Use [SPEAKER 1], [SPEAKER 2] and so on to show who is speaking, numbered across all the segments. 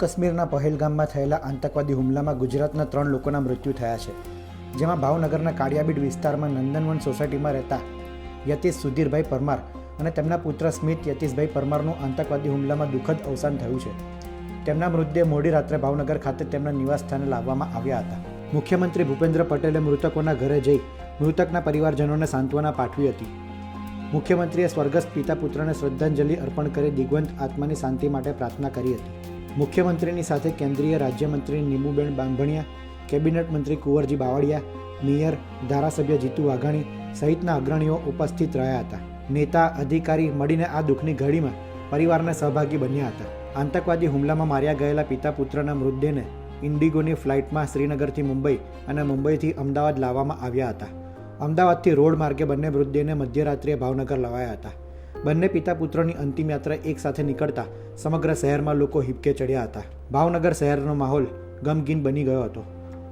[SPEAKER 1] કાશ્મીરના પહેલગામમાં થયેલા આતંકવાદી હુમલામાં ગુજરાતના ત્રણ લોકોના મૃત્યુ થયા છે, જેમાં ભાવનગરના કાળિયાબીડ વિસ્તારમાં નંદનવન સોસાયટીમાં રહેતા યતીશ સુધીરભાઈ પરમાર અને તેમના પુત્ર સ્મિત યતીશભાઈ પરમારનું આતંકવાદી હુમલામાં દુઃખદ અવસાન થયું છે. તેમના મૃતદેહ મોડી રાત્રે ભાવનગર ખાતે તેમના નિવાસસ્થાને લાવવામાં આવ્યા હતા. મુખ્યમંત્રી ભૂપેન્દ્ર પટેલે મૃતકોના ઘરે જઈ મૃતકના પરિવારજનોને સાંત્વના પાઠવી હતી. મુખ્યમંત્રીએ સ્વર્ગસ્થ પિતા પુત્રને શ્રદ્ધાંજલિ અર્પણ કરી દિગ્વંત આત્માની શાંતિ માટે પ્રાર્થના કરી હતી. મુખ્યમંત્રીની સાથે કેન્દ્રીય રાજ્યમંત્રી નીમુબેન બાંભણિયા, કેબિનેટ મંત્રી કુંવરજી બાવળિયા, મેયર, ધારાસભ્ય જીતુ વાઘાણી સહિતના અગ્રણીઓ ઉપસ્થિત રહ્યા હતા. નેતા, અધિકારી મળીને આ દુઃખની ઘડીમાં પરિવારને સહભાગી બન્યા હતા. આતંકવાદી હુમલામાં માર્યા ગયેલા પિતા પુત્રના મૃતદેહને ઇન્ડિગોની ફ્લાઇટમાં શ્રીનગરથી મુંબઈ અને મુંબઈથી અમદાવાદ લાવવામાં આવ્યા હતા. અમદાવાદથી રોડ માર્ગે બંને મૃતદેહને મધ્યરાત્રિએ ભાવનગર લવાયા હતા. બંને પિતા પુત્રોની અંતિમ યાત્રા એક સાથે નીકળતા સમગ્ર શહેરમાં લોકો હિપકે ચડ્યા હતા. ભાવનગર શહેરનો માહોલ ગમગીન બની ગયો હતો.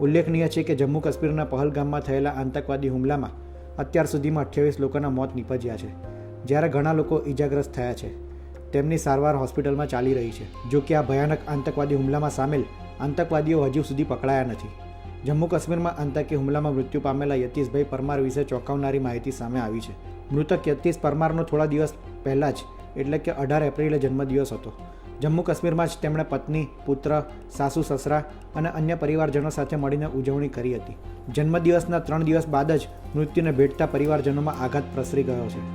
[SPEAKER 1] ઉલ્લેખનીય છે કે જમ્મુ કાશ્મીરના પહલગામમાં થયેલા આતંકવાદી હુમલામાં અત્યાર સુધીમાં અઠ્યાવીસ લોકોના મોત નીપજ્યા છે, જ્યારે ઘણા લોકો ઈજાગ્રસ્ત થયા છે. તેમની સારવાર હોસ્પિટલમાં ચાલી રહી છે, જો કે આ ભયાનક આતંકવાદી હુમલામાં સામેલ આતંકવાદીઓ હજુ સુધી પકડાયા નથી. જમ્મુ કાશ્મીરમાં આતંકી હુમલામાં મૃત્યુ પામેલા યતીશભાઈ પરમાર વિશે ચોંકાવનારી માહિતી સામે આવી છે. મૃતક યતીશ પરમારનો થોડા દિવસ પહેલાં જ, એટલે કે અઢાર એપ્રિલે જન્મદિવસ હતો. જમ્મુ કાશ્મીરમાં જ તેમણે પત્ની, પુત્ર, સાસુ, સસરા અને અન્ય પરિવારજનો સાથે મળીને ઉજવણી કરી હતી. જન્મદિવસના ત્રણ દિવસ બાદ જ મૃત્યુને ભેટતા પરિવારજનોમાં આઘાત પ્રસરી ગયો છે.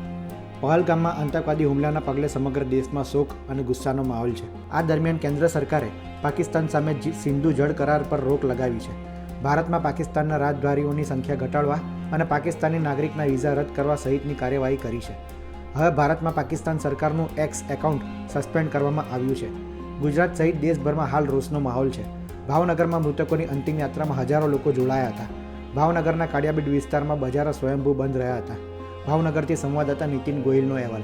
[SPEAKER 1] પહલગામમાં આતંકવાદી હુમલાના પગલે સમગ્ર દેશમાં શોક અને ગુસ્સાનો માહોલ છે. આ દરમિયાન કેન્દ્ર સરકારે પાકિસ્તાન સામે સિંધુ જળ કરાર પર રોક લગાવી છે. ભારતમાં પાકિસ્તાનના રાજદ્વારીઓની સંખ્યા ઘટાડવા અને પાકિસ્તાની નાગરિકના વિઝા રદ કરવા સહિતની કાર્યવાહી કરી છે. હવે ભારતમાં પાકિસ્તાન સરકારનું એક્સ એકાઉન્ટ સસ્પેન્ડ કરવામાં આવ્યું છે. ગુજરાત સહિત દેશભરમાં હાલ રોષનો માહોલ છે. ભાવનગરમાં મૃતકોની અંતિમ યાત્રામાં હજારો લોકો જોડાયા હતા. ભાવનગરના કાળિયાબીડ વિસ્તારમાં બજારો સ્વયંભૂ બંધ રહ્યા હતા. ભાવનગરથી સંવાદદાતા નીતિન ગોહિલનો અહેવાલ.